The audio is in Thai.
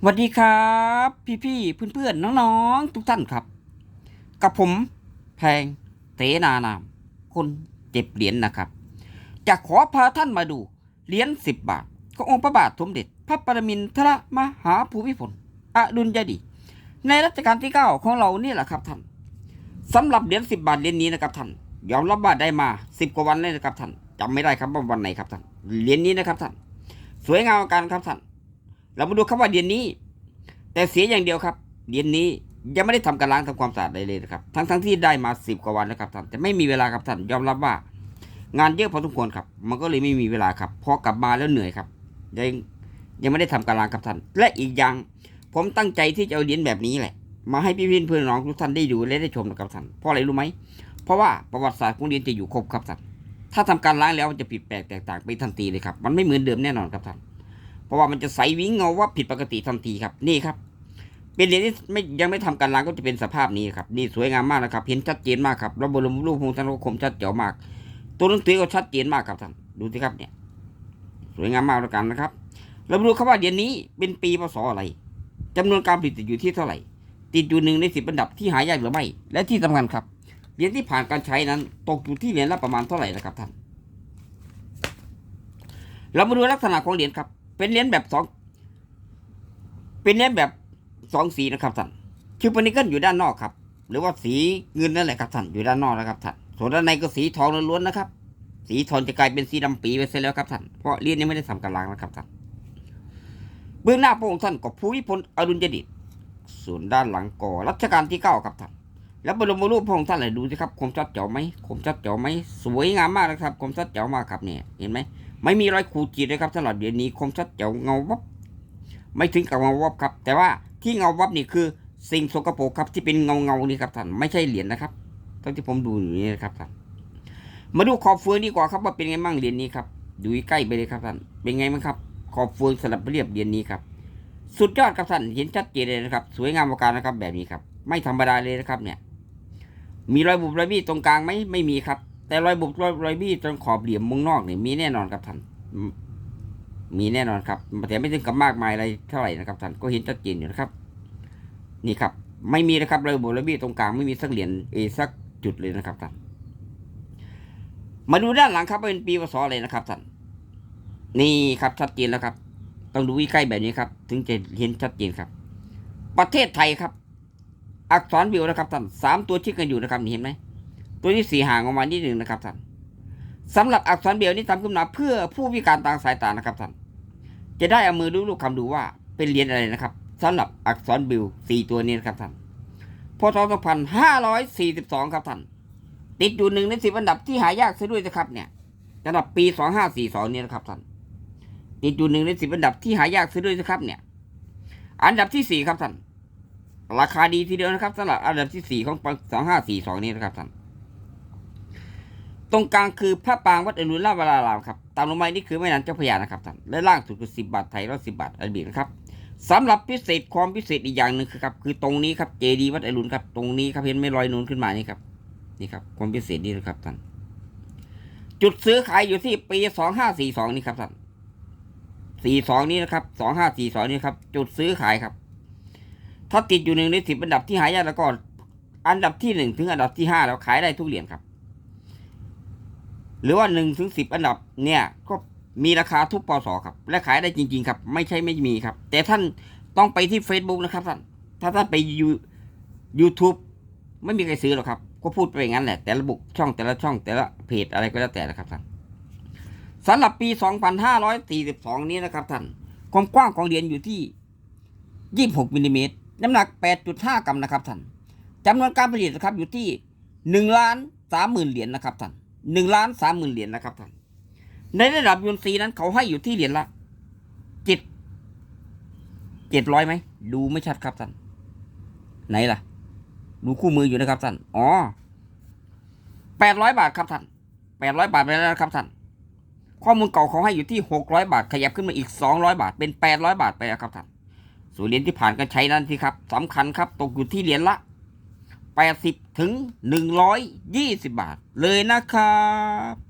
สวัสดีครับ พี่ๆเพื่อนๆน้องๆ ทุกท่านครับ กับผมแพงเสนานาม คนเจ็บเหรียญนะครับ จะขอพาท่านมาดูเหรียญสิบบาทขององค์พระบาทสมเด็จ พระปรมินทรมหาภูมิพลอดุลยเดี ในรัชกาลที่เก้าของเรานี่แหละครับท่านสำหรับเหรียญสิบบาทเหรียญนี้นะครับท่านยอมรับว่าได้มาสิบกว่าวันเลยนะครับท่านจำไม่ได้ครับว่าวันไหนครับท่านเหรียญนี้นะครับท่าน สวยงามกันครับท่าน เรามาดูครับว่าเหรียญนี้ แต่เสียอย่างเดียวครับเหรียญนี้ยังไม่ได้ทำการล้างทำความสะอาดใดเลยนะครับ ทั้งทั้งที่ได้มาสิบกว่าวันแล้วครับท่านแต่ไม่มีเวลาครับท่านยอมรับว่า งานเยอะพอสมควรครับ มันก็เลยไม่มีเวลาครับพอกลับมาแล้วเหนื่อยครับยังยังไม่ได้ทำการล้างครับท่านและอีกอย่าง ผมตั้งใจที่จะเอาเหรียญแบบนี้แหละ มาให้พี่ๆเพื่อนน้องทุกท่านได้ดูและได้ชมนะครับท่านเพราะอะไรรู้ไหมเพราะว่าประวัติศาสตร์ของเหรียญจะอยู่ครบครับท่านถ้าทำการล้างแล้วมันจะผิดแปลกแตกต่างไปทันทีเลยครับ มันไม่เหมือนเดิมแน่นอนครับท่าน เพราะว่ามันจะใสวิ้งเงาว่าผิดปกติทันทีครับนี่ครับ เป็นเหรียญที่ไม่ยังไม่ทำการล้างก็จะเป็นสภาพนี้ครับนี่สวยงามมากนะครับเห็นชัดเจนมากครับระบบรูปพงศ์ท่านก็คมชัดเจ๋วมาก ตัวหนังสือก็ชัดเจนมากครับท่านดูสิครับเนี่ย สวยงามมากแล้วกันนะครับ เราดูครับว่าเหรียญนี้เป็นปีพศอะไรจำนวนการผลิตอยู่ที่เท่าไหร่ ติดอยู่หนึ่งในสิบอันดับที่หายากหรือไม่ และที่สำคัญครับเหรียญที่ผ่านการใช้นั้น ตกอยู่ที่เหรียญละประมาณเท่าไหร่นะครับท่านเรามาดูลักษณะของเหรียญครับ เป็นเหรียญแบบสองเป็นเหรียญแบบสองสีนะครับท่านคิวปนิเกิลอยู่ด้านนอกครับ หรือว่าสีเงินนั่นแหละครับท่านอยู่ด้านนอกนะครับท่านส่วนด้านในก็สีทองล้วนๆนะครับ สีทองจะกลายเป็นสีดำปีไปเสียแล้วครับท่านเพราะเหรียญนี้ไม่ได้ทำการล้างนะครับท่านเบื้องหน้าพระองค์ท่านก็ภูมิพลอดุลยเดชส่วนด้านหลังก่อรัชกาลที่เก้าครับท่านแล้วบรมรูปพระองค์ท่านเลยดูสิครับคมชัดเจ๋วไหมคมชัดเจ๋วไหมสวยงามมากนะครับคมชัดเจ๋วมากครับเนี่ยเห็นไหม ไม่มีรอยขูดขีดเลยครับสำหรับเหรียญนี้คมชัดเจ๋วเงาวับ ไม่ถึงกับเงาวับครับ แต่ว่าที่เงาวับนี่คือสิ่งสกปรกครับที่เป็นเงาเงานี่ครับท่านไม่ใช่เหรียญนะครับเท่าที่ผมดูอยู่นี่นะครับท่านมาดูขอบเฟืองดีกว่าครับว่าเป็นไงบ้างเหรียญนี้ครับดูใกล้ไปเลยครับท่านเป็นไงบ้างครับขอบเฟืองสลับเรียบเหรียญนี้ครับสุดยอดครับท่านเห็นชัดเจนเลยนะครับ สวยงามประการนะครับแบบนี้ครับ ไม่ธรรมดาเลยนะครับเนี่ย มีรอยบุบรอยบี้ตรงกลางไหมไม่มีครับ แต่รอยบุบรอยรอยบี้ตรงขอบเหลี่ยมมุมนอกเนี่ยมีแน่นอนครับท่านมีแน่นอนครับแต่ไม่ถึงกับมากมายอะไรเท่าไหร่นะครับท่านก็เห็นชัดเจนอยู่นะครับ นี่ครับ ไม่มีนะครับรอยบุบรอยบี้ตรงกลางไม่มีสักเหรียญเอสักจุดเลยนะครับท่านมาดูด้านหลังครับเป็นปีพศอะไรนะครับท่านนี่ครับชัดเจนแล้วครับ ต้องดูใกล้แบบนี้ครับ ถึงจะเห็นชัดเจนครับ ประเทศไทยครับ อักษรบิวนะครับท่านสามตัวชิดกันอยู่นะครับนี่เห็นไหม ตัวที่สี่ห่างออกมานิดหนึ่งนะครับท่านสำหรับอักษรเบิวนี้ทำขึ้นมาเพื่อผู้พิการทางสายตานะครับท่านจะได้เอามือลูกๆคำดูว่าเป็นเหรียญอะไรนะครับสำหรับอักษรเบิวสี่ตัวนี้นะครับท่านพศสองพันห้าร้อยสี่สิบสองครับท่านติดอยู่หนึ่งในสิบอันดับที่หายากซะด้วยนะครับเนี่ยสำหรับปีสองห้าสี่สองนี้นะครับท่านติดอยู่หนึ่งในสิบอันดับที่หายากซะด้วยนะครับเนี่ย อันดับที่สี่ครับท่านราคาดีทีเดียวนะครับสำหรับอันดับที่สี่ของสองห้าสี่สองนี้นะครับท่าน ตรงกลางคือพระปรางวัดอรุราชวรารามครับตามลงมานี่คือแม่น้ำเจ้าพระยานะครับท่านและล่างสุดคือสิบบาทไทยร้อยสิบบาทอันบีนะครับสำหรับพิเศษความพิเศษอีกอย่างหนึ่งคือครับคือตรงนี้ครับเจดีวัดอรุณครับตรงนี้ครับเห็นไหม่ลอยนูนขึ้นมานี่ครับนี่ครับความพิเศษนี่นะครับท่านจุดซื้อขายอยู่ที่ปีสองห้าสี่สองนี่ครับท่านสี่สองนี้นะครับสองห้าสี่สองนี่ครับจุดซื้อขายครับ ถ้าติดอยู่หนึ่งในสิบอันดับที่หายากแล้วก็อันดับที่หนึ่งถึงอันดับที่ห้าแล้วขายได้ทุกเหรียญครับ หรือว่าหนึ่งถึงสิบอันดับเนี่ยก็มีราคาทุกปศครับ และขายได้จริง ๆ ครับ ไม่ใช่ไม่มีครับ แต่ท่านต้องไปที่ Facebook นะครับท่านถ้าท่านไปยูยูทูบไม่มีใครซื้อหรอกครับ ก็พูดไปอย่างนั้นแหละ แต่ละบุกช่องแต่ละช่องแต่ละเพจอะไรก็แล้วแต่นะครับท่านสำหรับปี 2542 นี้นะครับท่านความกว้างของเหรียญอยู่ที่ 26มิลลิเมตรน้ำหนัก 8.5 กรัมนะครับท่านจำนวนการผลิตนะครับอยู่ที่1ล้าน3หมื่นเหรียญนะครับท่าน 1ล้าน3หมื่นเหรียญนะครับท่าน ในระดับยูนซีนั้นเขาให้อยู่ที่เหรียญละเจ็ดเจ็ดร้อยไหม ดูไม่ชัดครับท่าน ไหนล่ะ ดูคู่มืออยู่นะครับท่าน อ๋อแปดร้อยบาทครับท่านแปดร้อยบาทไปแล้วนะครับท่าน ข้อมูลเก่าเขาให้อยู่ที่หกร้อยบาท ขยับขึ้นมาอีกสองร้อยบาท เป็นแปดร้อยบาทไปแล้วครับท่านส่วนเหรียญที่ผ่านการใช้นั้นที่ครับสำคัญครับ ตกอยู่ที่เหรียญละ 80 ถึง 120 บาทเลยนะครับ